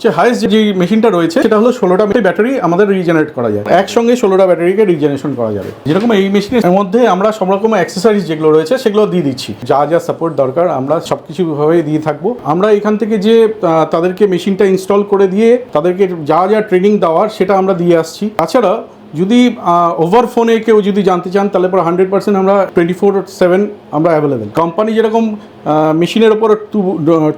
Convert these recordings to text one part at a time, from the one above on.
সবচেয়ে হাইস্ট যে মেশিনটা রয়েছে, সেটা হলো ষোলোটা ব্যাটারি আমাদের রিজেনারেট করা যায়। একসঙ্গে ষোলোটা ব্যাটারিকে রিজেনারেশন করা যাবে। যেরকম এই মেশিনের মধ্যে আমরা সব রকম অ্যাক্সেসারিজ যেগুলো রয়েছে, সেগুলো দিয়ে দিচ্ছি। যা যা সাপোর্ট দরকার, আমরা সবকিছু ভাবে দিয়ে থাকব। আমরা এখান থেকে যে তাদেরকে মেশিনটা ইনস্টল করে দিয়ে, তাদেরকে যা যা ট্রেনিং দেওয়ার, সেটা আমরা দিয়ে আসছি। তাছাড়া যদি ওভার ফোনে কেউ যদি জানতে চান তাহলে পর হান্ড্রেড পার্সেন্ট আমরা টোয়েন্টি ফোর সেভেন আমরা অ্যাভেলেবেল কোম্পানি যেরকম মেশিনের ওপর টু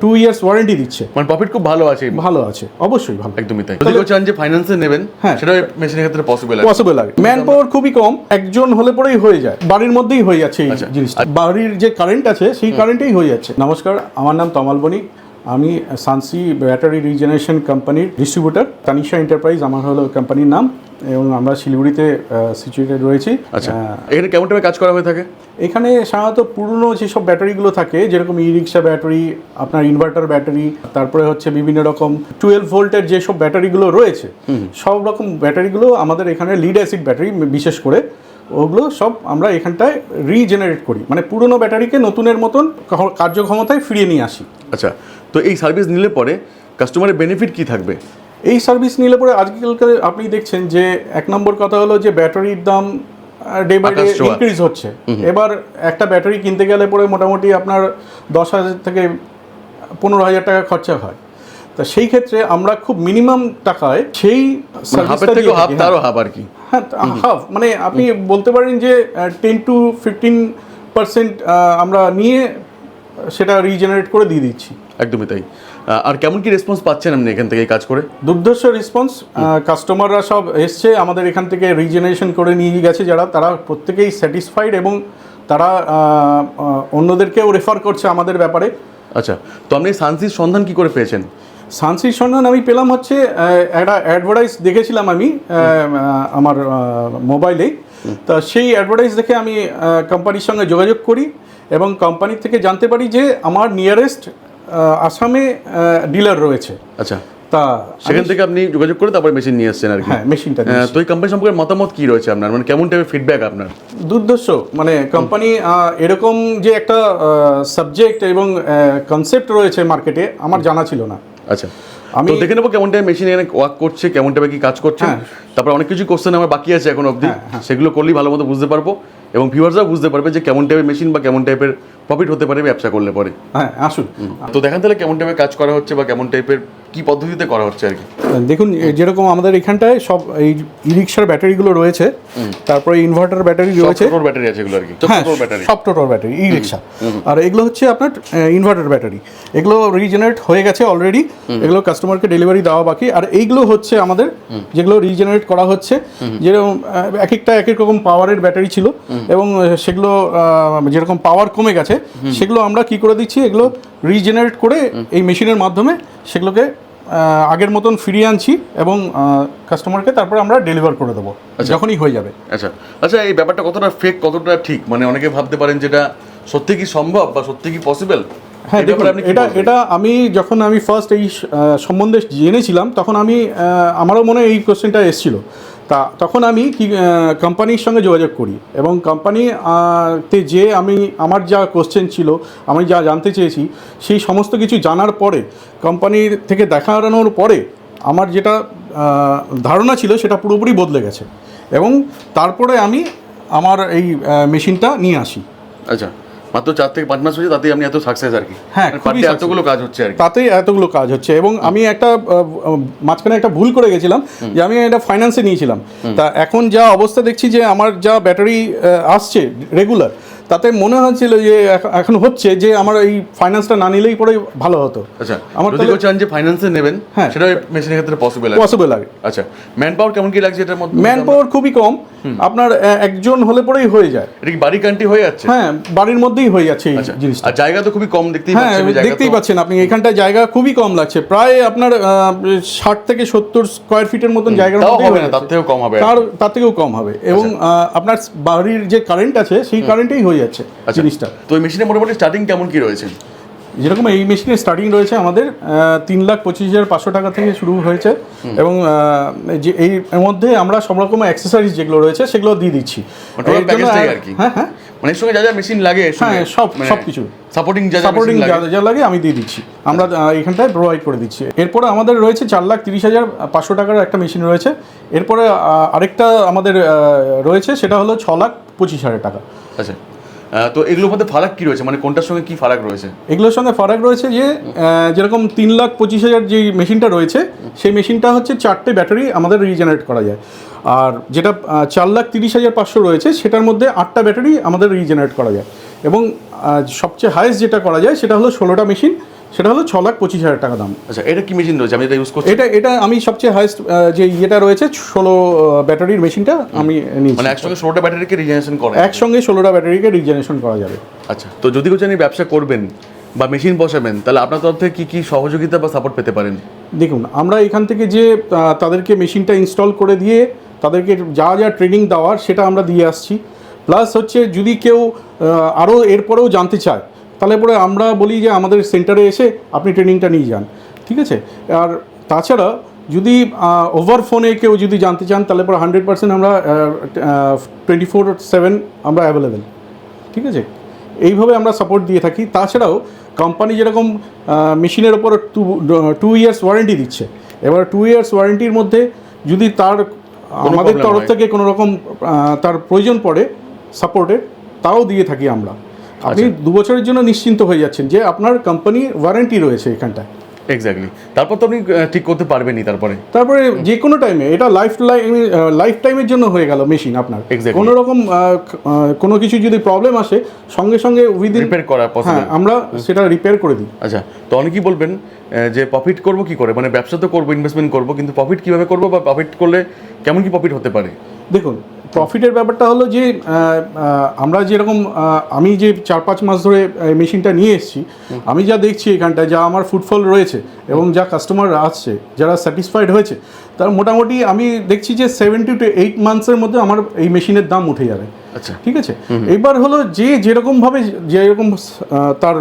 টু ইয়ার্স ওয়ারেন্টি দিচ্ছে। মানে প্রফিট খুব ভালো আছে। ভালো আছে অবশ্যই ভালো। একদমই তাই। যদি চান যে ফাইন্যান্সে নেবেন হ্যাঁ। সেটা মেশিনের ক্ষেত্রে পসিবল আছে। পসিবল লাগে ম্যান পাওয়ার খুবই কম একজন হলে পরেই হয়ে যায়। বাড়ির মধ্যেই হয়ে যাচ্ছে এই আচ্ছা। জিনিসটা। বাড়ির যে কারেন্ট আছে সেই কারেন্টেই হয়ে যাচ্ছে। নমস্কার আমার নাম তমাল বণিক। আমি সানসি ব্যাটারি রিজেনারেশন কোম্পানির ডিস্ট্রিবিউটার তানিশা এন্টারপ্রাইজ আমার হলো কোম্পানির নাম এবং আমরা শিলিগুড়িতে সিচুয়েটেড রয়েছি। আচ্ছা এখানে কেমন টাইপের কাজ করা হয়ে থাকে? এখানে সাধারণত পুরনো যেসব ব্যাটারিগুলো থাকে যেরকম ই রিক্সা ব্যাটারি আপনার ইনভার্টার ব্যাটারি তারপরে হচ্ছে বিভিন্ন রকম টুয়েলভ ভোল্টের যেসব ব্যাটারিগুলো রয়েছে সব রকম ব্যাটারিগুলো আমাদের এখানে লিড অ্যাসিড ব্যাটারি বিশেষ করে ওগুলো সব আমরা এখানটায় রিজেনারেট করি। মানে পুরনো ব্যাটারিকে নতুনের মতন কার্যক্ষমতায় ফিরিয়ে নিয়ে আসি। আচ্ছা তো এই সার্ভিস নিলে পরে কাস্টমারের বেনিফিট কি থাকবে? এই সার্ভিস নিলে পরে আজকালকার আপনি দেখছেন যে এক নম্বর কথা হলো যে ব্যাটারির দাম ডে বাই ডে ইনক্রিজ হচ্ছে। এবার একটা ব্যাটারি কিনতে গেলে পরে মোটামুটি আপনার দশ হাজার থেকে পনেরো হাজার টাকা খরচা হয়। তা সেই ক্ষেত্রে আমরা খুব মিনিমাম টাকায় সেই থেকে হাফ তারও হাফ আর কি। হ্যাঁ হাফ মানে আপনি বলতে পারেন যে টেন টু ফিফটিন পার্সেন্ট আমরা নিয়ে সেটা রিজেনারেট করে দিয়ে দিচ্ছি। একদমই তাই। আর কেমন কি রেসপন্স পাচ্ছেন আপনি এখান থেকে কাজ করে? দুর্ধর্ষ রেসপন্স কাস্টমাররা সব এসছে আমাদের এখান থেকে রিজেনারেশন করে নিয়ে গেছে যারা তারা প্রত্যেকেই স্যাটিসফাইড এবং তারা অন্যদেরকেও রেফার করছে আমাদের ব্যাপারে। আচ্ছা তো আপনি সানসির সন্ধান কি করে পেয়েছেন? সানসির সন্ধান আমি পেলাম হচ্ছে একটা অ্যাডভার্টাইজ দেখেছিলাম আমি আমার মোবাইলেই তা সেই অ্যাডভার্টাইজ দেখে আমি কোম্পানির সঙ্গে যোগাযোগ করি এবং কোম্পানির থেকে জানতে পারি যে আমার নিয়ারেস্ট আসামে ডিলার রয়েছে। আচ্ছা। তা সেখান থেকে আপনি যোগাযোগ করে তারপরে মেশিন নিয়ে এসেছেন আর কি। হ্যাঁ মেশিনটা তো এই কোম্পানি সম্পর্কে মতামত কি রয়েছে আপনার? মানে কেমন টাইপের ফিডব্যাক আপনার? দুর্ধর্ষ মানে কোম্পানি এরকম যে একটা সাবজেক্ট এবং কনসেপ্ট রয়েছে মার্কেটে আমার জানা ছিল না। আচ্ছা। আমি- তো দেখে নেব কেমন টাইপ মেশিন এখানে ওয়ার্ক করছে কেমন টাইপে কি কাজ করছে। হ্যাঁ। তারপর অনেক কিছু কোশ্চেন আমার বাকি আছে এখন অবধি। হ্যাঁ, সেগুলো করলেই ভালো মতো বুঝতে পারব এবং ভিউয়ার্সরাও বুঝতে পারবে যে কেমন টাইপের মেশিন বা কেমন টাইপের প্রফিট হতে পারে ব্যবসা করলে পরে। হ্যাঁ আসুন। তো দেখান তাহলে কেমন টাইপের কাজ করা হচ্ছে বা কেমন টাইপের কি পদ্ধতিতে করা হচ্ছে আর কি? দেখুন যেরকম আমাদের এখানটায় সব এই ই রিক্সার ব্যাটারিগুলো রয়েছে তারপরে ইনভার্টার ব্যাটারি রয়েছে। টোটোর ব্যাটারি আছে এগুলো আর কি হ্যাঁ ব্যাটারি। সব টোটোর ব্যাটারি ই রিক্সা। আর এগুলো হচ্ছে আপনার ইনভার্টার ব্যাটারি। এগুলো রিজেনারেট হয়ে গেছে অলরেডি এগুলো কাস্টমারকে ডেলিভারি দেওয়া বাকি। আর এইগুলো হচ্ছে আমাদের যেগুলো রিজেনারেট করা হচ্ছে যেরকম এক একটা এক এক রকম পাওয়ারের ব্যাটারি ছিল এবং সেগুলো যেরকম পাওয়ার কমে গেছে সেগুলো আমরা কি করে দিচ্ছি? এগুলো রিজেনারেট করে এই মেশিনের মাধ্যমে সেগুলোকে আগের মতন ফিরিয়ে আনছি এবং কাস্টমারকে তারপরে আমরা ডেলিভার করে দেবো যখনই হয়ে যাবে। আচ্ছা। আচ্ছা এই ব্যাপারটা কতটা ফেক কতটা ঠিক? মানে অনেকে ভাবতে পারেন যেটা সত্যি কি সম্ভব বা সত্যি কি পসিবল হ্যাঁ দেখুন এটা এটা আমি যখন আমি ফার্স্ট এই সম্বন্ধে জেনেছিলাম তখন আমি আমারও মনে হয় এই কোশ্চেনটা এসেছিল। তা তখন আমি কি কোম্পানির সঙ্গে যোগাযোগ করি এবং কোম্পানি তে যে আমি, আমার যা কোশ্চেন ছিল, আমি যা জানতে চেয়েছি, সেই সমস্ত কিছু জানার পরে কোম্পানির থেকে দেখানোর পরে, আমার যেটা ধারণা ছিল, সেটা পুরোপুরি বদলে গেছে এবং তারপরে আমি আমার এই মেশিনটা নিয়ে আসি। আচ্ছা। মাত্র চার থেকে পাঁচ মাস হয়েছে তাতেই আপনি এত সাকসেস আর কি। হ্যাঁ, মানে। এতগুলো কাজ হচ্ছে আর তাতেই এতগুলো কাজ হচ্ছে এবং আমি একটা মাঝখানে একটা ভুল করে গেছিলাম যে আমি এটা ফাইন্যান্সে নিয়েছিলাম। তা এখন যা অবস্থা দেখছি যে আমার যা ব্যাটারি আসছে রেগুলার তাতে মনে হচ্ছিল যে এখন হচ্ছে যে আমার এই ফাইন্যান্সটা না নিলেই পরে ভালো হতো। আচ্ছা আমার যদি চান যে ফাইন্যান্সে নেবেন হ্যাঁ। সেটা মেশিনের ক্ষেত্রে পসিবল পসিবল লাগে। আচ্ছা ম্যান পাওয়ার কেমন কি লাগছে এটার মধ্যে? ম্যান পাওয়ার খুবই কম। আপনার একজন হলে পরেই হয়ে যায়। এটা কি বাড়ি কান্ট্রি হয়ে যাচ্ছে? হ্যাঁ বাড়ির মধ্যেই হয়ে যাচ্ছে এই আচ্ছা জিনিসটা। আর জায়গা তো খুবই কম দেখতেই হ্যাঁ পাচ্ছেন জায়গা দেখতেই পাচ্ছেন আপনি এখানটায় জায়গা খুবই কম লাগছে। প্রায় আপনার ষাট থেকে সত্তর স্কোয়ার ফিটের মতন জায়গার তাও মধ্যেই হবে না তার থেকেও কম হবে। তার তার থেকেও কম হবে। এবং আপনার বাড়ির যে কারেন্ট আছে সেই কারেন্টেই হয়ে যাচ্ছে আচ্ছা জিনিসটা। তো এই মেশিনের মোটামুটি স্টার্টিং কেমন কি রয়েছে? যেরকম এই মেশিনের স্টার্টিং রয়েছে আমাদের তিন লাখ পঁচিশ হাজার পাঁচশো টাকা থেকে শুরু হয়েছে এবং যে এই মধ্যে আমরা সব রকম অ্যাক্সেসরিজ যেগুলো রয়েছে সেগুলো দিয়ে দিচ্ছি। মানে। হ্যাঁ হ্যাঁ। মানে সঙ্গে যা যা মেশিন লাগে হ্যাঁ, সব- সবকিছু। সাপোর্টিং যা যা সাপোর্টিং যা লাগে। যা লাগে আমি দিয়ে দিচ্ছি। আমরা এখানটায় প্রোভাইড করে দিচ্ছি। এরপরে আমাদের রয়েছে চার লাখ তিরিশ হাজার পাঁচশো টাকার একটা মেশিন রয়েছে। এরপরে আরেকটা আমাদের রয়েছে সেটা হলো ছ লাখ পঁচিশ হাজার টাকা। আচ্ছা। তো এগুলোর মধ্যে ফারাক কী রয়েছে? মানে কোনটার সঙ্গে কী ফারাক রয়েছে? এগুলোর সঙ্গে ফারাক রয়েছে যে যেরকম তিন লাখ পঁচিশ হাজার যে মেশিনটা রয়েছে, সেই মেশিনটা হচ্ছে চারটে ব্যাটারি আমাদের রিজেনারেট করা যায়। আর যেটা চার লাখ তিরিশ হাজার পাঁচশো রয়েছে, সেটার মধ্যে আটটা ব্যাটারি আমাদের রিজেনারেট করা যায়। এবং সবচেয়ে হায়েস্ট যেটা করা যায়, সেটা হলো ষোলোটা মেশিন সেটা হলো ছ লাখ পঁচিশ হাজার টাকা দাম। আচ্ছা এটা কি মেশিন রয়েছে? আমি এটা ইউজ করছি। এটা এটা আমি সবচেয়ে হাইয়েস্ট যে ইয়েটা রয়েছে ষোলো ব্যাটারির মেশিনটা আমি নিয়েছি। মানে একসঙ্গে ষোলোটা ব্যাটারিকে রিজেনারেশন করে একসঙ্গে ষোলোটা ব্যাটারিকে রিজেনারেশন করা যাবে। আচ্ছা তো যদি কেউ জানি ব্যবসা করবেন বা মেশিন বসাবেন তাহলে আপনার তরফ থেকে কী কি সহযোগিতা বা সাপোর্ট পেতে পারেন? দেখুন আমরা এখান থেকে যে তাদেরকে মেশিনটা ইনস্টল করে দিয়ে তাদেরকে যা যা ট্রেনিং দেওয়ার সেটা আমরা দিয়ে আসছি। প্লাস হচ্ছে যদি কেউ আরও এরপরেও জানতে চায় তাহলে পরে আমরা বলি যে আমাদের সেন্টারে এসে আপনি ট্রেনিংটা নিয়ে যান ঠিক আছে? আর তাছাড়া যদি ওভার ফোনে কেউ যদি জানতে চান তাহলে পরে হান্ড্রেড পার্সেন্ট আমরা টোয়েন্টি ফোর সেভেন আমরা অ্যাভেলেবেল ঠিক আছে? এইভাবে আমরা সাপোর্ট দিয়ে থাকি। তাছাড়াও কোম্পানি যেরকম মেশিনের ওপর টু টু ইয়ার্স ওয়ারেন্টি দিচ্ছে। এবার টু ইয়ার্স ওয়ারেন্টির মধ্যে যদি তার আমাদের তরফ থেকে কোনো রকম তার প্রয়োজন পড়ে সাপোর্টের তাও দিয়ে থাকি আমরা। আপনি দু বছরের জন্য নিশ্চিন্ত হয়ে যাচ্ছেন যে আপনার কোম্পানি ওয়ারেন্টি রয়েছে এখানটায়। এক্স্যাক্টলি তারপর তো আপনি ঠিক করতে পারবেনই তারপরে। তারপরে যে কোনো টাইমে এটা লাইফ লাইফ টাইমের জন্য হয়ে গেল মেশিন আপনার. কোনো রকম কোনো কিছু যদি প্রবলেম আসে সঙ্গে সঙ্গে উইদিন রিপেয়ার করা হ্যাঁ পসিবল আমরা সেটা রিপেয়ার করে দিই। আচ্ছা তো অনেকেই বলবেন যে প্রফিট করব কি করে? মানে ব্যবসা তো করব ইনভেস্টমেন্ট করব কিন্তু প্রফিট কীভাবে করব বা প্রফিট করলে কেমন কি প্রফিট হতে পারে? দেখুন প্রফিটের ব্যাপারটা হলো যে আমরা যেরকম আমি যে চার পাঁচ মাস ধরে এই মেশিনটা নিয়ে এসেছি আমি যা দেখছি এখানটায় যা আমার ফুটফল রয়েছে এবং যা কাস্টমার আসছে যারা স্যাটিসফাইড হয়েছে তার মোটামুটি আমি দেখছি যে সেভেন্টি টু এইট মান্থসের মধ্যে আমার এই মেশিনের দাম উঠে যাবে। আচ্ছা। ঠিক আছে? এবার হলো যে যেরকম ভাবে যেরকম তার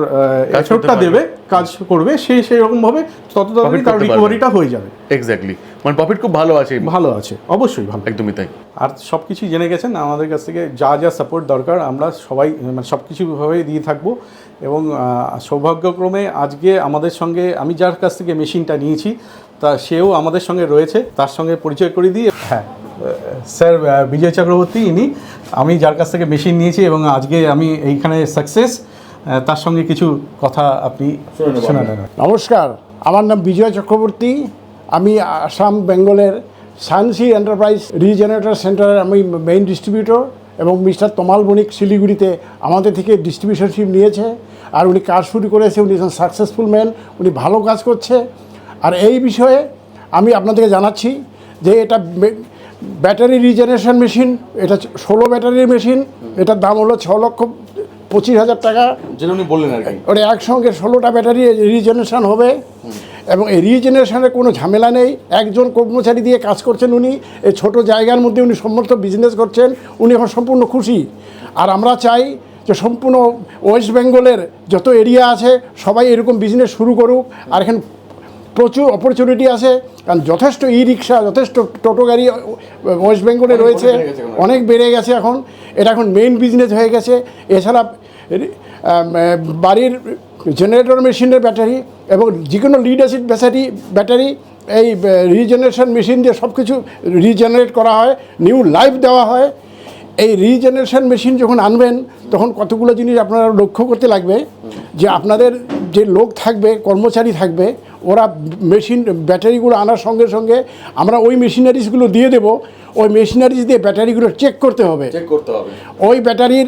এফর্টটা। দেবে কাজ করবে সে সেরকম ভাবে তত তাড়াতাড়ি তার রিকভারিটা হয়ে যাবে। এক্স্যাক্টলি মানে প্রফিট খুব ভালো আছে। ভালো আছে অবশ্যই ভালো। একদমই তাই। আর সব কিছুই জেনে গেছেন আমাদের কাছ থেকে যা যা সাপোর্ট দরকার আমরা সবাই মানে সব কিছুভাবেই দিয়ে থাকব। এবং সৌভাগ্যক্রমে আজকে আমাদের সঙ্গে আমি যার কাছ থেকে মেশিনটা নিয়েছি তা সেও আমাদের সঙ্গে রয়েছে তার সঙ্গে পরিচয় করে দিই হ্যাঁ। স্যার বিজয় চক্রবর্তী ইনি আমি যার কাছ থেকে মেশিন নিয়েছি এবং আজকে আমি এইখানে সাকসেস তার সঙ্গে কিছু কথা আপনি শোনা নমস্কার আমার নাম বিজয় চক্রবর্তী। আমি আসাম বেঙ্গলের সায়েন্সি এন্টারপ্রাইজ রিজেনারেটর সেন্টারের আমি মেইন ডিস্ট্রিবিউটর এবং মিস্টার তমাল বণিক শিলিগুড়িতে আমাদের থেকে ডিস্ট্রিবিউশনশিপ নিয়েছে। আর উনি কাজ শুরু করেছে উনি একজন সাকসেসফুল ম্যান উনি ভালো কাজ করছে। আর এই বিষয়ে আমি আপনাদেরকে জানাচ্ছি যে এটা ব্যাটারি রিজেনারেশন মেশিন এটা ষোলো ব্যাটারির মেশিন এটার দাম হলো ছ লক্ষ পঁচিশ হাজার টাকা। যেটা উনি বললেন আর কি। ওটা একসঙ্গে ষোলোটা ব্যাটারি রিজেনারেশন হবে। এবং এই রিজেনারেশনের কোনো ঝামেলা নেই। একজন কর্মচারী দিয়ে কাজ করছেন উনি এই ছোট জায়গার মধ্যে উনি সমস্ত বিজনেস করছেন উনি এখন সম্পূর্ণ খুশি। আর আমরা চাই যে সম্পূর্ণ ওয়েস্ট বেঙ্গলের যত এরিয়া আছে সবাই এরকম বিজনেস শুরু করুক। আর এখানে প্রচুর অপরচুনিটি আছে কারণ যথেষ্ট ই রিক্সা যথেষ্ট টোটো গাড়ি ওয়েস্ট বেঙ্গলে রয়েছে। অনেক বেড়ে গেছে এখন। এটা এখন মেইন বিজনেস হয়ে গেছে। এছাড়া বাড়ির জেনারেটর মেশিনের ব্যাটারি এবং যে কোনো লিড অ্যাসিড ব্যাটারি ব্যাটারি এই রিজেনারেশন মেশিন দিয়ে সব কিছু রিজেনারেট করা হয় নিউ লাইফ দেওয়া হয়। এই রিজেনারেশন মেশিন যখন আনবেন তখন কতগুলো জিনিস আপনারা লক্ষ্য করতে লাগবে যে আপনাদের যে লোক থাকবে কর্মচারী থাকবে ওরা মেশিন ব্যাটারিগুলো আনার সঙ্গে সঙ্গে আমরা ওই মেশিনারিজগুলো দিয়ে দেব। ওই মেশিনারিজ দিয়ে ব্যাটারিগুলো চেক করতে হবে। চেক করতে হবে। ওই ব্যাটারির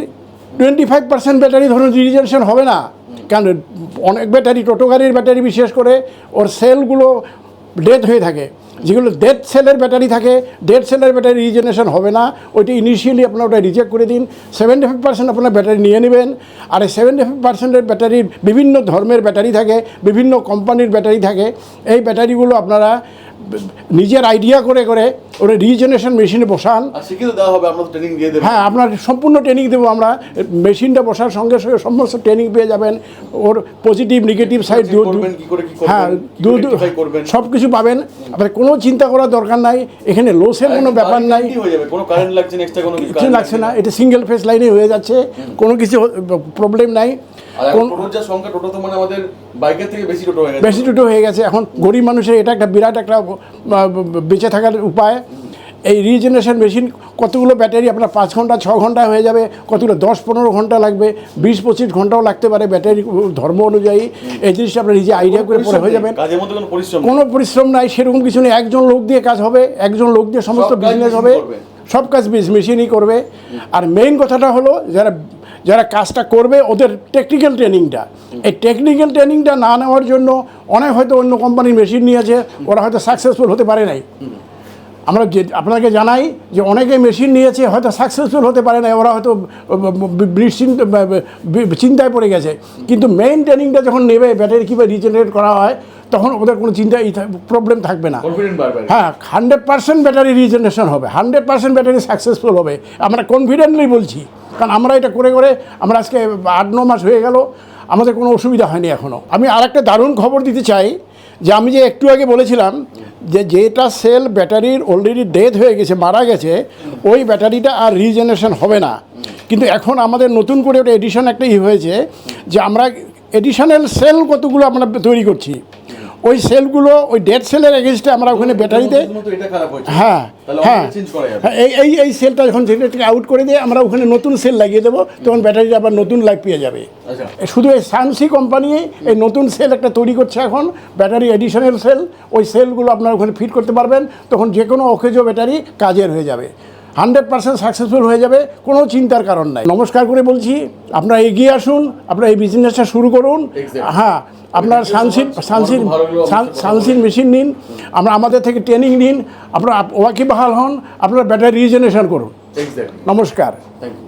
টোয়েন্টি ফাইভ পার্সেন্ট ব্যাটারি ধরুন রিজেনেশন হবে না। কারণ অনেক ব্যাটারি টোটো গাড়ির ব্যাটারি বিশেষ করে ওর সেলগুলো ডেথ হয়ে থাকে। যেগুলো ডেড সেলের ব্যাটারি থাকে ডেড সেলের ব্যাটারি রিজেনারেশন হবে না। ওইটা ইনিশিয়ালি আপনার ওটা রিজেক্ট করে দিন। সেভেন্টি ফাইভ পার্সেন্ট আপনার ব্যাটারি নিয়ে নেবেন। আর এই সেভেন্টি ফাইভ পার্সেন্টের ব্যাটারির বিভিন্ন ধর্মের ব্যাটারি থাকে, বিভিন্ন কোম্পানির ব্যাটারি থাকে। এই ব্যাটারিগুলো আপনারা নিজের আইডিয়া করে করে ওরা রিজেনারেশন মেশিনে বসান। হ্যাঁ আপনার সম্পূর্ণ ট্রেনিং দেবো আমরা। মেশিনটা বসার সঙ্গে সঙ্গে সমস্ত ট্রেনিং পেয়ে যাবেন। ওর পজিটিভ নেগেটিভ সাইড হ্যাঁ। সব কিছু পাবেন। আপনার কোনো চিন্তা করার দরকার নাই। এখানে লোসের কোনো ব্যাপার নাই। কিছু লাগছে না এটা সিঙ্গেল ফেস লাইনে হয়ে যাচ্ছে। কোনো কিছু প্রবলেম নাই। সংখ্যা টোটো তো মানে আমাদের বাইকের থেকে বেশি টোটো হয়ে গেছে। বেশি দুটো হয়ে গেছে। এখন গরিব মানুষের এটা একটা বিরাট একটা বেঁচে থাকার উপায়। এই রিজেনারেশন মেশিন কতগুলো ব্যাটারি আপনার পাঁচ ঘণ্টা ছ ঘণ্টা হয়ে যাবে কতগুলো দশ পনেরো ঘণ্টা লাগবে বিশ পঁচিশ ঘন্টাও লাগতে পারে ব্যাটারি ধর্ম অনুযায়ী। এই জিনিসটা আপনার নিজে আইডিয়া করে পরে হয়ে যাবেন। কোনো পরিশ্রম নেই। কোনো পরিশ্রম নাই সেরকম কিছু নেই। একজন লোক দিয়ে কাজ হবে একজন লোক দিয়ে সমস্ত বিজনেস হবে। সব কাজ মেশিনই করবে। আর মেইন কথাটা হলো যারা যারা কাজটা করবে ওদের টেকনিক্যাল ট্রেনিংটা এই টেকনিক্যাল ট্রেনিংটা না নেওয়ার জন্য অনেক হয়তো অন্য কোম্পানির মেশিন নিয়েছে, ওরা হয়তো সাকসেসফুল হতে পারে নাই। আমরা যে, আপনাকে জানাই যে অনেকে মেশিন নিয়েছে, হয়তো সাকসেসফুল হতে পারে না ওরা হয়তো চিন্তায় পড়ে গেছে। কিন্তু মেইন ট্রেনিংটা যখন নেবে ব্যাটারি কীভাবে রিজেনারেট করা হয় তখন ওদের কোনো চিন্তা প্রবলেম থাকবে না। হ্যাঁ হান্ড্রেড পার্সেন্ট ব্যাটারি রিজেনারেশন হবে হান্ড্রেড পার্সেন্ট ব্যাটারি সাকসেসফুল হবে। আমরা কনফিডেন্টলি বলছি কারণ আমরা এটা করে করে আমরা আজকে আট ন মাস হয়ে গেল আমাদের কোনো অসুবিধা হয়নি এখনও আমি আরেকটা দারুণ খবর দিতে চাই যে আমি যে একটু আগে বলেছিলাম যে যেটা সেল ব্যাটারির অলরেডি ডেথ হয়ে গেছে মারা গেছে ওই ব্যাটারিটা আর রিজেনারেশন হবে না। কিন্তু এখন আমাদের নতুন করে ওটা এডিশন একটা ই হয়েছে যে আমরা এডিশনাল সেল কতগুলো আমরা তৈরি করছি। ওই সেলগুলো ওই ডেড সেলের এগেনস্টে আমরা ওখানে ব্যাটারিতে হ্যাঁ হ্যাঁ। হ্যাঁ, এই এই এই সেলটা যখন জেনারেটরকে আউট করে দিয়ে আমরা ওখানে নতুন সেল লাগিয়ে দেবো তখন ব্যাটারিটা আবার নতুন লাইফ পেয়ে যাবে। আচ্ছা। শুধু এই সানসি কোম্পানি এই নতুন সেল একটা তৈরি করছে এখন ব্যাটারি এডিশনাল সেল ওই সেলগুলো আপনারা ওখানে ফিট করতে পারবেন তখন যে কোনো অকেজো ব্যাটারি কাজের হয়ে যাবে। হান্ড্রেড পার্সেন্ট সাকসেসফুল হয়ে যাবে কোনো চিন্তার কারণ নাই। নমস্কার করে বলছি আপনারা এগিয়ে আসুন আপনারা এই বিজনেসটা শুরু করুন। হ্যাঁ আপনার সানসির সানসির সানসিন সাথে সানসির মেশিন নিন আমরা আমাদের থেকে ট্রেনিং নিন আপনারা ওয়াকিবহাল হন আপনারা ব্যাটারি রিজেনারেশন করুন। নমস্কার। Thank you